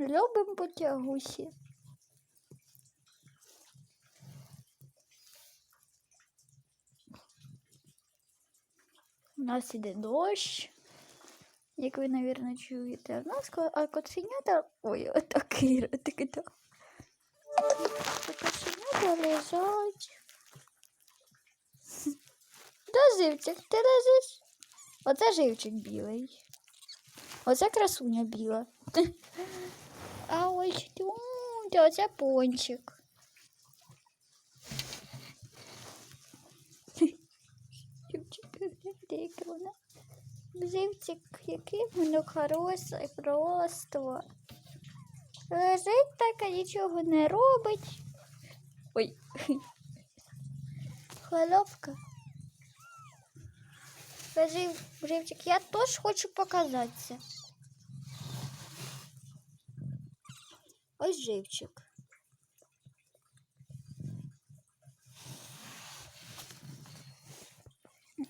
Любим потягусі. У нас іде дощ, як ви, мабуть, чуєте. У нас а кошенята. Ой, отакий ротик. да. А Кошенята лежать. Де живчик? Ти лежиш? Оце живчик білий. Оце красуня біла. А ось оце пончик. Гляньте. Живчик, який воно хороший, просто. Лежить так, а нічого не робить. Ой. Головка. Живчик, я теж хочу показатися. Ось живчик.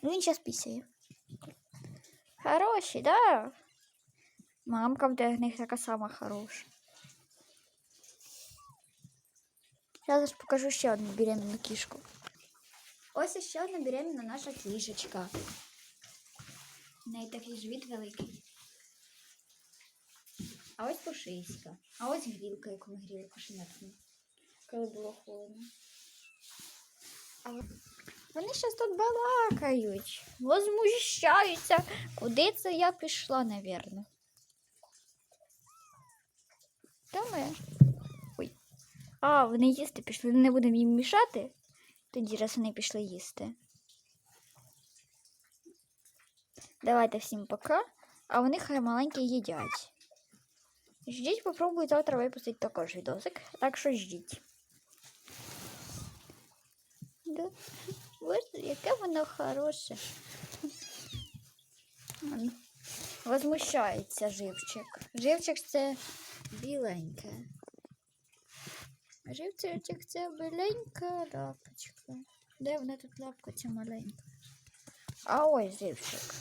Він зараз пісяє. Хороший, да? Мамка в них така сама хороша. Зараз покажу ще одну беременну кішку. Ось ще одна беременна наша кішечка. У неї такий живіт великий. А ось пушиська. А ось грілка, яку ми гріли кошенятками, коли було холодно. Вони зараз тут балакають, возмущаються. Куди це я пішла, навірно? Та ми. Ой. А, вони їсти пішли. Не будемо їм мішати. Тоді раз вони пішли їсти. Давайте всім пока. А вони хай маленькі їдять. Ждіть, попробую завтра випустити також відосик. Так що ждіть. Да. Яке воно хороше. Возмущається живчик. Живчик це біленьке. Живчик це біленька лапочка. Де вона тут лапка ця маленька? А ось живчик.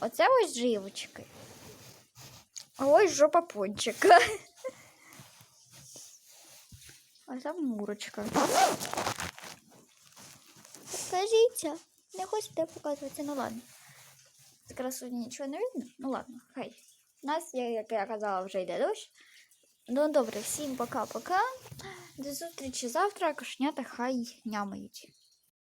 Оце ось живочки. А ось жопа пончика. А там мурочка. Скажіться, не хочете показувати, ну ладно. З красуні нічого не видно? Ну ладно, хай. У нас, я- як я казала, вже йде дощ. Ну добре, всім пока-пока. До зустрічі завтра, кошенята хай нямають.